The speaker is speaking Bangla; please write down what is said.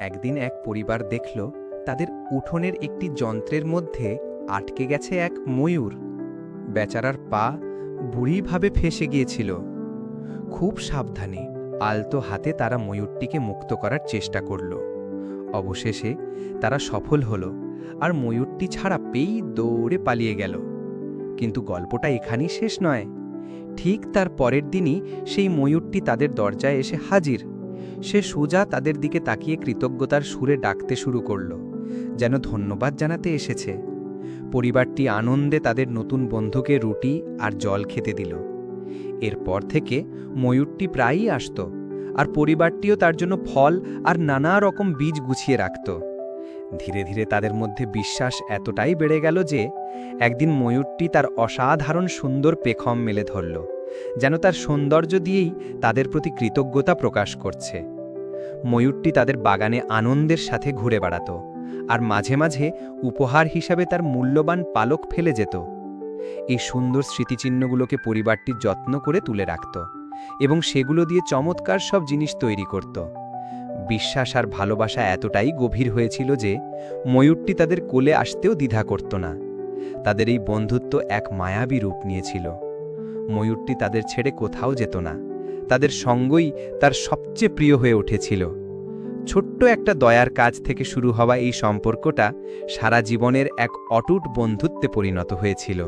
একদিন এক পরিবার দেখল তাদের উঠোনের একটি যন্ত্রের মধ্যে আটকে গেছে এক ময়ূর। বেচারার পা বুড়িভাবে ফেসে গিয়েছিল। খুব সাবধানে আলতো হাতে তারা ময়ূরটিকে মুক্ত করার চেষ্টা করল। অবশেষে তারা সফল হল আর ময়ূরটি ছাড়া পেয়েই দৌড়ে পালিয়ে গেল। কিন্তু গল্পটা এখানেই শেষ নয়। ঠিক তার পরের দিনই সেই ময়ূরটি তাদের দরজায় এসে হাজির। সে সোজা তাদের দিকে তাকিয়ে কৃতজ্ঞতার সুরে ডাকতে শুরু করল, যেন ধন্যবাদ জানাতে এসেছে। পরিবারটি আনন্দে তাদের নতুন বন্ধুকে রুটি আর জল খেতে দিল। এরপর থেকে ময়ূরটি প্রায়ই আসত আর পরিবারটিও তার জন্য ফল আর নানা রকম বীজ গুছিয়ে রাখত। ধীরে ধীরে তাদের মধ্যে বিশ্বাস এতটাই বেড়ে গেল যে একদিন ময়ূরটি তার অসাধারণ সুন্দর পেখম মেলে ধরল। যেন তার সৌন্দর্য দিয়েই তাদের প্রতি কৃতজ্ঞতা প্রকাশ করছে। ময়ূরটি তাদের বাগানে আনন্দের সাথে ঘুরে বেড়াত আর মাঝে মাঝে উপহার হিসাবে তার মূল্যবান পালক ফেলে যেত। এই সুন্দর স্মৃতিচিহ্নগুলোকে পরিবারটি যত্ন করে তুলে রাখত এবং সেগুলো দিয়ে চমৎকার সব জিনিস তৈরি করত। বিশ্বাস আর ভালোবাসা এতটাই গভীর হয়েছিল যে ময়ূরটি তাদের কোলে আসতেও দ্বিধা করত না। তাদের এই বন্ধুত্ব এক মায়াবী রূপ নিয়েছিল। ময়ূরটি তাদের ছেড়ে কোথাও যেত না। তাদের সঙ্গই তার সবচেয়ে প্রিয় হয়ে উঠেছিল। ছোট্ট একটা দয়ার কাজ থেকে শুরু হওয়া এই সম্পর্কটা সারা জীবনের এক অটুট বন্ধুত্বে পরিণত হয়েছিল।